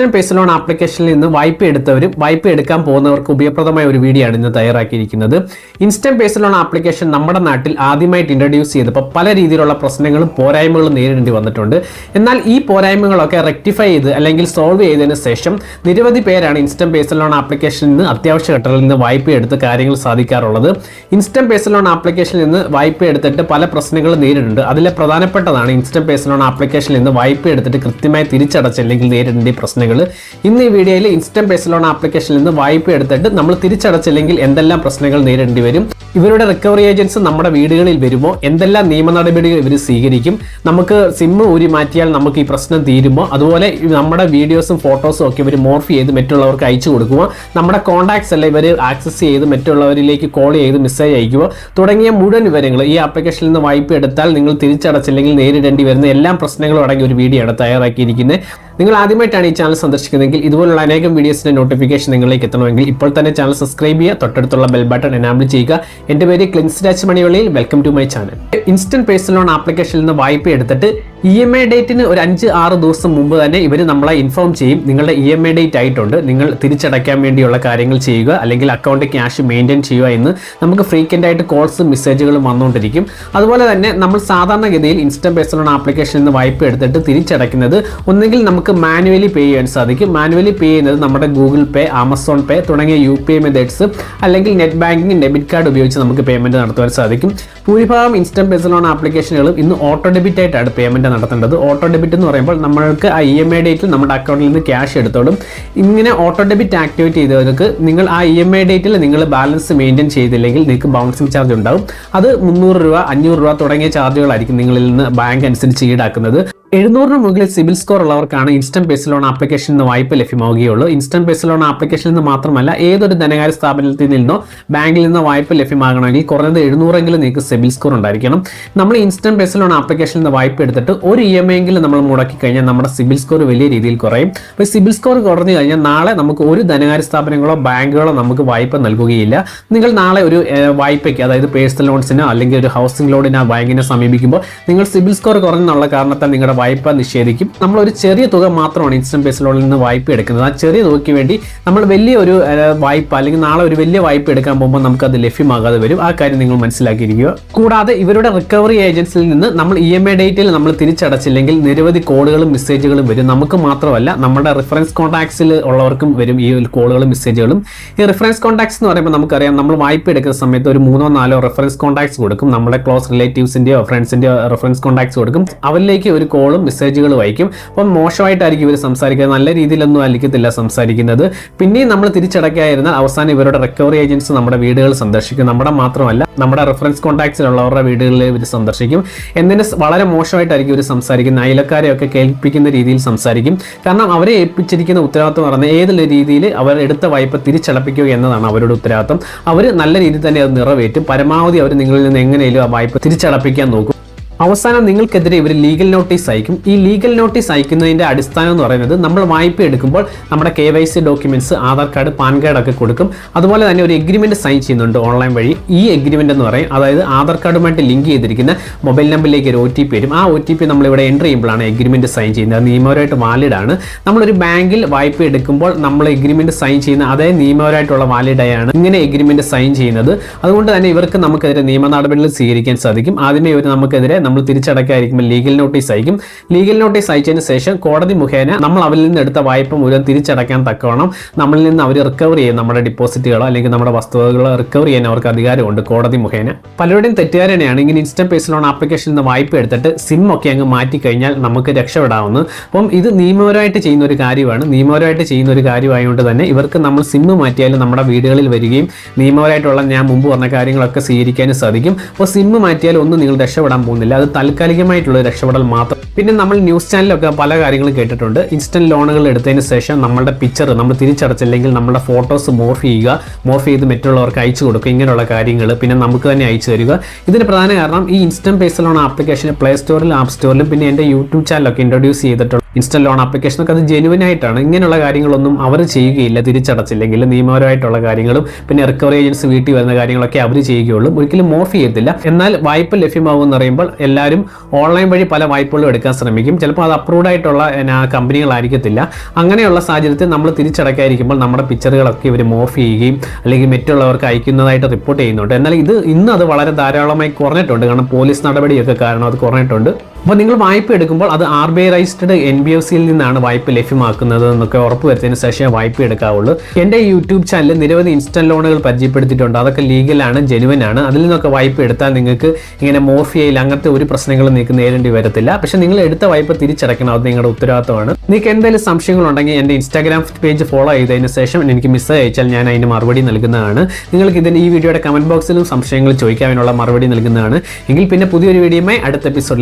Instant person loan ആപ്ലിക്കേഷനിൽ നിന്ന് വായ്പ എടുത്തവരും വായ്പ എടുക്കാൻ പോകുന്നവർക്ക് ഉപയോഗപ്രദമായ ഒരു വീഡിയോ ആണ് ഇന്ന് തയ്യാറാക്കിയിരിക്കുന്നത്. ഇൻസ്റ്റന്റ് പേഴ്സൺ ലോൺ ആപ്ലിക്കേഷൻ നമ്മുടെ നാട്ടിൽ ആദ്യമായിട്ട് ഇൻട്രൊഡ്യൂസ് ചെയ്തപ്പോൾ പല രീതിയിലുള്ള പ്രശ്നങ്ങളും പോരായ്മകളും നേരിടേണ്ടി വന്നിട്ടുണ്ട്. എന്നാൽ ഈ പോരായ്മകളൊക്കെ റെക്ടിഫൈ ചെയ്ത് അല്ലെങ്കിൽ സോൾവ് ചെയ്തതിന് ശേഷം നിരവധി പേരാണ് ഇൻസ്റ്റന്റ് പേഴ്സൺ ലോൺ ആപ്ലിക്കേഷനിൽ നിന്ന് അത്യാവശ്യ ഘട്ടങ്ങളിൽ നിന്ന് വായ്പ എടുത്ത് കാര്യങ്ങൾ സാധിക്കാറുള്ളത്. ഇൻസ്റ്റന്റ് പേഴ്സൺ ലോൺ ആപ്ലിക്കേഷനിൽ നിന്ന് വായ്പ എടുത്തിട്ട് പല പ്രശ്നങ്ങളും നേരിടുന്നുണ്ട്. അതിലെ പ്രധാനപ്പെട്ടതാണ് ഇൻസ്റ്റന്റ് പേഴ്സൺ ലോൺ ആപ്ലിക്കേഷനിൽ നിന്ന് വായ്പ എടുത്തിട്ട് കൃത്യമായി തിരിച്ചടച്ചില്ലെങ്കിൽ നേരിടേണ്ട ഈ പ്രശ്നങ്ങൾ ഇന്ന് ഈ വീഡിയോയിൽ ഇൻസ്റ്റന്റ് പേഴ്സൺ ലോൺ ആപ്ലിക്കേഷനിൽ നിന്ന് വായ്പ എടുത്തിട്ട് നമ്മൾ തിരിച്ചടച്ചില്ലെങ്കിൽ എന്തെല്ലാം പ്രശ്നങ്ങൾ നേരിടേണ്ടി വരും? ഇവരുടെ റിക്കവറി ഏജൻസ് നമ്മുടെ വീടുകളിൽ വരുമോ? എന്തെല്ലാം നിയമ നടപടികൾ ഇവർ സ്വീകരിക്കും? നമുക്ക് സിമ്മ് ഊരി മാറ്റിയാൽ നമുക്ക് ഈ പ്രശ്നം തീരുമോ? അതുപോലെ നമ്മുടെ വീഡിയോസും ഫോട്ടോസും ഒക്കെ ഇവർ മോർഫ് ചെയ്ത് മറ്റുള്ളവർക്ക് അയച്ചു കൊടുക്കുമോ? നമ്മുടെ കോൺടാക്ട്സ് എല്ലാം ഇവർ ആക്സസ് ചെയ്ത് മറ്റുള്ളവരിലേക്ക് കോൾ ചെയ്ത് മെസ്സേജ് അയക്കുമോ? തുടങ്ങിയ മുഴുവൻ വിവരങ്ങൾ ഈ ആപ്ലിക്കേഷനിൽ നിന്ന് വായ്പ എടുത്താൽ നിങ്ങൾ തിരിച്ചടച്ചില്ലെങ്കിൽ നേരിടേണ്ടി വരുന്ന എല്ലാ പ്രശ്നങ്ങളും അടങ്ങിയ ഒരു വീഡിയോ ആണ് തയ്യാറാക്കിയിരിക്കുന്നത്. നിങ്ങൾ ആദ്യമായിട്ടാണ് ഈ ചാനൽ സന്ദർശിക്കുന്നതെങ്കിൽ ഇതുപോലുള്ള അനേകം വീഡിയോസിന്റെ നോട്ടിഫിക്കേഷൻ നിങ്ങളിലേക്ക് എത്തണമെങ്കിൽ ഇപ്പോൾ തന്നെ ചാനൽ സബ്സ്ക്രൈബ് ചെയ്യുക തൊട്ടടുത്തുള്ള ബെൽ ബട്ടൺ എനാബിൾ ചെയ്യുക. എന്റെ പേര് Clins Raj മണിവള്ളിയിൽ welcome to my channel instant personal loan ആപ്ലിക്കേഷനിൽ നിന്ന് വായ്പ എടുത്തിട്ട് ഇ എം ഐ ഡേറ്റിന് ഒരു അഞ്ച് ആറ് ദിവസം മുമ്പ് തന്നെ ഇവർ നമ്മളെ ഇൻഫോം ചെയ്യും. നിങ്ങളുടെ ഇ എം ഐ ഡേറ്റ് ആയിട്ടുണ്ട്. നിങ്ങൾ തിരിച്ചടയ്ക്കാൻ വേണ്ടിയുള്ള കാര്യങ്ങൾ ചെയ്യുക. അല്ലെങ്കിൽ അക്കൗണ്ട് ക്യാഷ് മെയിന്റെയിൻ ചെയ്യുക എന്ന് നമുക്ക് ഫ്രീക്വന്റ് ആയിട്ട് കോൾസും മെസ്സേജുകളും വന്നുകൊണ്ടിരിക്കും. അതുപോലെ തന്നെ നമ്മൾ സാധാരണഗതിയിൽ ഇൻസ്റ്റന്റ് പേഴ്സൺ ആപ്ലിക്കേഷനിൽ നിന്ന് വായ്പ എടുത്തിട്ട് തിരിച്ചടയ്ക്കുന്നത് ഒന്നുകിൽ നമുക്ക് മാനുവലി പേ ചെയ്യാൻ സാധിക്കും. മാനുവലി പേ ചെയ്യുന്നത് നമ്മുടെ ഗൂഗിൾ പേ ആമസോൺ പേ തുടങ്ങിയ യു പി ഐ മെത്തേഡ്സ് അല്ലെങ്കിൽ നെറ്റ് ബാങ്കിങ് ഡെബിറ്റ് കാർഡ് ഉപയോഗിച്ച് നമുക്ക് പേയ്മെന്റ് നടത്തുവാൻ സാധിക്കും. ഭൂരിഭാഗം ഇൻസ്റ്റന്റ് പേഴ്സൺ ആപ്ലിക്കേഷനുകളും ഇന്ന് ഓട്ടോ ഡെബിറ്റ് ആയിട്ടാണ് പേയ്മെന്റ് നടത്തേണ്ടത്. ഓട്ടോ ഡെബിറ്റ് എന്ന് പറയുമ്പോൾ നമ്മൾക്ക് ഇ എം ഐ ഡേറ്റിൽ നമ്മുടെ അക്കൗണ്ടിൽ നിന്ന് ക്യാഷ് എടുത്തോളും. ഇങ്ങനെ ഓട്ടോ ഡെബിറ്റ് ആക്ടിവേറ്റ് ചെയ്തവർക്ക് നിങ്ങൾ ആ ഇ എം ഐ ഡേറ്റിൽ നിങ്ങൾ ബാലൻസ് മെയിന്റെയിൻ ചെയ്തില്ലെങ്കിൽ നിങ്ങൾക്ക് ബൗൺസിങ് ചാർജ് ഉണ്ടാവും. അത് മുന്നൂറ് രൂപ അഞ്ഞൂറ് രൂപ തുടങ്ങിയ ചാർജുകളായിരിക്കും നിങ്ങളിൽ നിന്ന് ബാങ്ക് അനുസരിച്ച് ഈടാക്കുന്നത്. എഴുന്നൂറിന് മുകളിൽ സിബിൽ സ്കോർ ഉള്ളവർക്കാണ് ഇൻസ്റ്റന്റ് ബേസ് ലോൺ ആപ്ലിക്കേഷൻ നിന്ന് വായ്പ ലഭ്യമാവുകയുള്ളൂ. ഇൻസ്റ്റന്റ് ബേസ് ലോൺ ആപ്ലിക്കേഷനിൽ നിന്ന് മാത്രമല്ല ഏതൊരു ധനകാര്യ സ്ഥാപനത്തിൽ നിന്നോ ബാങ്കിൽ നിന്നോ വായ്പ ലഭ്യമാകണമെങ്കിൽ കുറഞ്ഞത് എഴുന്നൂറെങ്കിലും നിങ്ങൾക്ക് സിബിൽ സ്കോർ ഉണ്ടായിരിക്കണം. നമ്മൾ ഇൻസ്റ്റന്റ് ബേസ് ലോൺ ആപ്ലിക്കേഷനിൽ നിന്ന് വായ്പ എടുത്തിട്ട് ഒരു ഇ എം ഐ എങ്കിലും നമ്മൾ മുടക്കി കഴിഞ്ഞാൽ നമ്മുടെ സിബിൽ സ്കോർ വലിയ രീതിയിൽ കുറയും. അപ്പോൾ സിബിൽ സ്കോർ കുറഞ്ഞു കഴിഞ്ഞാൽ നാളെ നമുക്ക് ഒരു ധനകാര്യ സ്ഥാപനങ്ങളോ ബാങ്കുകളോ നമുക്ക് വായ്പ നൽകുകയില്ല. നിങ്ങൾ നാളെ ഒരു വായ്പയ്ക്ക് അതായത് പേഴ്സണൽ ലോൺസിനോ അല്ലെങ്കിൽ ഒരു ഹൗസിംഗ് ലോണിനോ ബാങ്കിനെ സമീപിക്കുമ്പോൾ നിങ്ങൾ സിബിൽ സ്കോർ കുറഞ്ഞെന്നുള്ള കാരണത്താൽ നിങ്ങളുടെ വായ്പ നിഷേധിക്കും. നമ്മൾ ഒരു ചെറിയ തുക മാത്രമാണ് ഇൻസ്റ്റന്റ് ബേസ് ലോണിൽ നിന്ന് വായ്പ എടുക്കുന്നത്. ആ ചെറിയ തുകയ്ക്ക് വേണ്ടി നമ്മൾ വലിയ ഒരു വായ്പ അല്ലെങ്കിൽ നാളെ ഒരു വലിയ വായ്പ എടുക്കാൻ പോകുമ്പോൾ നമുക്ക് അത് ലഭ്യമാകാതെ വരും. ആ കാര്യം നിങ്ങൾ മനസ്സിലാക്കിയിരിക്കുക. കൂടാതെ ഇവരുടെ റിക്കവറി ഏജൻസിയിൽ നിന്ന് നമ്മൾ ഇ എം ഐ ഡേറ്റിൽ നമ്മൾ തിരിച്ചടച്ചില്ലെങ്കിൽ നിരവധി കോളുകളും മെസ്സേജുകളും വരും. നമുക്ക് മാത്രമല്ല നമ്മുടെ റിഫറൻസ് കോൺടാക്ട്സിൽ ഉള്ളവർക്കും വരും ഈ കോളുകളും മെസ്സേജുകളും. ഈ റിഫറൻസ് കോൺടാക്ട്സ് എന്ന് പറയുമ്പോൾ നമുക്കറിയാം നമ്മൾ വായ്പ എടുക്കുന്ന സമയത്ത് ഒരു മൂന്നോ നാലോ റെഫറൻസ് കോൺടാക്ട്സ് കൊടുക്കും. നമ്മുടെ ക്ലോസ് റിലേറ്റീവ്സിന്റെയോ ഫ്രണ്ട്സിന്റെയോ റെഫറൻസ് കോൺടാക്ട്സ് കൊടുക്കും. അവരിലേക്ക് ഒരു കോളും മെസ്സേജുകളും അയക്കും അപ്പം മോശമായിട്ടായിരിക്കും ഇവർ സംസാരിക്കുന്നത്. നല്ല രീതിയിലൊന്നും ആയിരിക്കത്തില്ല സംസാരിക്കുന്നത്. പിന്നെയും നമ്മൾ തിരിച്ചടക്കായിരുന്നാൽ അവസാനം ഇവരുടെ റിക്കവറി ഏജൻസ് നമ്മുടെ വീടുകൾ സന്ദർശിക്കും. നമ്മുടെ മാത്രമല്ല നമ്മുടെ റെഫറൻസ് കോൺടാക്ട്സിലുള്ളവരുടെ വീടുകളിൽ ഇവർ സന്ദർശിക്കും. എന്തിന് വളരെ മോശമായിട്ടായിരിക്കും ഇവർ സംസാരിക്കുന്നത്. അയലക്കാരെയൊക്കെ കേൾപ്പിക്കുന്ന രീതിയിൽ സംസാരിക്കും. കാരണം അവരെ ഏൽപ്പിച്ചിരിക്കുന്ന ഉത്തരവാദിത്വം പറഞ്ഞ ഏതൊരു രീതിയിൽ അവർ എടുത്ത വായ്പ തിരിച്ചടപ്പിക്കുക എന്നതാണ് അവരുടെ ഉത്തരവാദിത്വം. അവർ നല്ല രീതിയിൽ തന്നെ അത് നിറവേറ്റും. പരമാവധി അവർ നിങ്ങളിൽ നിന്ന് എങ്ങനെയും ആ വായ്പ തിരിച്ചടപ്പിക്കാൻ നോക്കും. അവസാനം നിങ്ങൾക്കെതിരെ ഇവർ ലീഗൽ നോട്ടീസ് അയക്കും. ഈ ലീഗൽ നോട്ടീസ് അയക്കുന്നതിന്റെ അടിസ്ഥാനം എന്ന് പറയുന്നത് നമ്മൾ വായ്പ എടുക്കുമ്പോൾ നമ്മുടെ K Y C documents Aadhaar card PAN കാർഡൊക്കെ കൊടുക്കും. അതുപോലെ തന്നെ ഒരു എഗ്രിമെന്റ് സൈൻ ചെയ്യുന്നുണ്ട് ഓൺലൈൻ വഴി. ഈ എഗ്രിമെന്റ് എന്ന് പറയും. അതായത് ആധാർ കാർഡുമായിട്ട് ലിങ്ക് ചെയ്തിരിക്കുന്ന മൊബൈൽ നമ്പറിലേക്ക് ഒരു ഒ ടി പി വരും. ആ ഒ ടി പി നമ്മളിവിടെ എന്റർ ചെയ്യുമ്പോഴാണ് എഗ്രിമെന്റ് സൈൻ ചെയ്യുന്നത്. നിയമപരമായിട്ട് വാലിഡ് ആണ്. നമ്മളൊരു ബാങ്കിൽ വായ്പ എടുക്കുമ്പോൾ നമ്മൾ എഗ്രിമെന്റ് സൈൻ ചെയ്യുന്ന അതേ നിയമപരമായിട്ടുള്ള വാലിഡായാണ് ഇങ്ങനെ എഗ്രിമെന്റ് സൈൻ ചെയ്യുന്നത്. അതുകൊണ്ട് തന്നെ ഇവർക്ക് നമുക്കെതിരെ നിയമ നടപടികൾ സ്വീകരിക്കാൻ സാധിക്കും. ആദ്യമേ ഇവർ നമുക്കെതിരെ നമ്മൾ തിരിച്ചടക്കായിരിക്കുമ്പോൾ ലീഗൽ നോട്ടീസ് അയക്കും. ലീഗൽ നോട്ടീസ് അയച്ചതിന് ശേഷം കോടതി മുഖേന നമ്മൾ അവരിൽ നിന്ന് എടുത്ത വായ്പ മുഴുവൻ തിരിച്ചടക്കാൻ തക്കവണ്ണം നമ്മളിൽ നിന്ന് അവർ റിക്കവർ ചെയ്യും. നമ്മുടെ ഡിപ്പോസിറ്റുകളോ അല്ലെങ്കിൽ നമ്മുടെ വസ്തുവകളോ റിക്കവർ ചെയ്യാൻ അവർക്ക് അധികാരമുണ്ട് കോടതി മുഖേന. പലരുടെയും തെറ്റുകാരനെയാണ് ഇങ്ങനെ ഇൻസ്റ്റന്റ് പേസ് ലോൺ ആപ്ലിക്കേഷനിൽ നിന്ന് വായ്പ എടുത്തിട്ട് സിം ഒക്കെ അങ്ങ് മാറ്റി കഴിഞ്ഞാൽ നമുക്ക് രക്ഷപ്പെടാവുന്ന. അപ്പം ഇത് നിയമപരമായിട്ട് ചെയ്യുന്ന ഒരു കാര്യമാണ്. നിയമപരമായിട്ട് ചെയ്യുന്ന ഒരു കാര്യമായതുകൊണ്ട് തന്നെ ഇവർക്ക് നമ്മൾ സിം മാറ്റിയാലും നമ്മുടെ വീടുകളിൽ വരികയും നിയമപരമായിട്ടുള്ള ഞാൻ മുമ്പ് പറഞ്ഞ കാര്യങ്ങളൊക്കെ സ്വീകരിക്കാനും സാധിക്കും. അപ്പോൾ സിം മാറ്റിയാൽ ഒന്നും നിങ്ങൾ രക്ഷപ്പെടാൻ പോകുന്നില്ല. അത് താൽക്കാലികമായിട്ടുള്ള രക്ഷപ്പെടൽ മാത്രം. പിന്നെ നമ്മൾ ന്യൂസ് ചാനലൊക്കെ പല കാര്യങ്ങളും കേട്ടിട്ടുണ്ട്. ഇൻസ്റ്റന്റ് ലോണുകൾ എടുത്തതിന് ശേഷം നമ്മുടെ പിക്ചർ നമ്മൾ തിരിച്ചടച്ചില്ലെങ്കിൽ നമ്മുടെ ഫോട്ടോസ് മോർഫ് ചെയ്യുക മോർഫ് ചെയ്ത് മറ്റുള്ളവർക്ക് അയച്ചു കൊടുക്കുക ഇങ്ങനെയുള്ള കാര്യങ്ങൾ പിന്നെ നമുക്ക് തന്നെ അയച്ചു തരിക. ഇതിന് പ്രധാന കാരണം ഈ instant person loan application play സ്റ്റോറിലും app സ്റ്റോറിലും പിന്നെ എന്റെ യൂട്യൂബ് ചാനലൊക്കെ ഇൻട്രൊഡ്യൂസ് ചെയ്തിട്ടുണ്ട് ഇൻസ്റ്റന്റ് ലോൺ ആപ്ലിക്കേഷനൊക്കെ അത് ജെനുവൻ ആയിട്ടാണ്. ഇങ്ങനെയുള്ള കാര്യങ്ങളൊന്നും അവർ ചെയ്യുകയില്ല തിരിച്ചടച്ചില്ലെങ്കിൽ നിയമപരമായിട്ടുള്ള കാര്യങ്ങളും പിന്നെ റിക്കവറി ഏജൻസി വീട്ടിൽ വരുന്ന കാര്യങ്ങളൊക്കെ അവർ ചെയ്യുകയുള്ളൂ. ഒരിക്കലും മോർഫ് ചെയ്യത്തില്ല. എന്നാൽ വായ്പ ലഭ്യമാകുമെന്ന് പറയുമ്പോൾ എല്ലാവരും ഓൺലൈൻ വഴി പല വായ്പകളും എടുക്കാൻ ശ്രമിക്കും. ചിലപ്പോൾ അത് അപ്രൂവ്ഡ് ആയിട്ടുള്ള കമ്പനികളായിരിക്കത്തില്ല. അങ്ങനെയുള്ള സാഹചര്യത്തിൽ നമ്മൾ തിരിച്ചടക്കാതിരിക്കുമ്പോൾ നമ്മുടെ പിക്ചറുകളൊക്കെ ഇവർ മോഫ് ചെയ്യുകയും അല്ലെങ്കിൽ മറ്റുള്ളവർക്ക് അയക്കുന്നതായിട്ട് റിപ്പോർട്ട് ചെയ്യുന്നുണ്ട്. എന്നാൽ ഇത് ഇന്ന് അത് വളരെ ധാരാളമായി കുറഞ്ഞിട്ടുണ്ട്. കാരണം പോലീസ് നടപടിയൊക്കെ കാരണം അത് കുറഞ്ഞിട്ടുണ്ട്. അപ്പോൾ നിങ്ങൾ വായ്പ എടുക്കുമ്പോൾ അത് ആർ ബി ഐ റൈസ്റ്റഡ് എൻ ബി എഫ് സിയിൽ നിന്നാണ് വായ്പ ലഭ്യമാക്കുന്നത് എന്നൊക്കെ ഉറപ്പ് വരുത്തിയതിന് ശേഷം വായ്പ എടുക്കാവുള്ളൂ. എന്റെ യൂട്യൂബ് ചാനലിൽ നിരവധി ഇൻസ്റ്റന്റ് ലോണുകൾ പരിചയപ്പെടുത്തിയിട്ടുണ്ട്. അതൊക്കെ ലീഗലാണ് ജെനുവൻ ആണ് അതിൽ നിന്നൊക്കെ വായ്പ എടുത്താൽ നിങ്ങൾക്ക് ഇങ്ങനെ മോഫിയയിൽ അങ്ങനത്തെ ഒരു പ്രശ്നങ്ങളും നിങ്ങൾക്ക് നേരിടേണ്ടി വരത്തില്ല. പക്ഷെ നിങ്ങൾ എടുത്ത വായ്പ തിരിച്ചടയ്ക്കണം. അത് നിങ്ങളുടെ ഉത്തരവാദിത്തമാണ്. നിങ്ങൾക്ക് എന്തെങ്കിലും സംശയങ്ങളുണ്ടെങ്കിൽ എന്റെ ഇൻസ്റ്റാഗ്രാം പേജ് ഫോളോ ചെയ്തതിന് ശേഷം എനിക്ക് മെസ്സേജ് അയച്ചാൽ ഞാൻ അതിന് മറുപടി നൽകുന്നതാണ്. നിങ്ങൾക്ക് ഇതിന്റെ ഈ വീഡിയോയുടെ കമന്റ് ബോക്സിലും സംശയങ്ങൾ ചോദിക്കാനുള്ള മറുപടി നൽകുന്നതാണ്. എങ്കിൽ പിന്നെ പുതിയൊരു വീഡിയോയുമായി അടുത്ത എപ്പിസോഡിൽ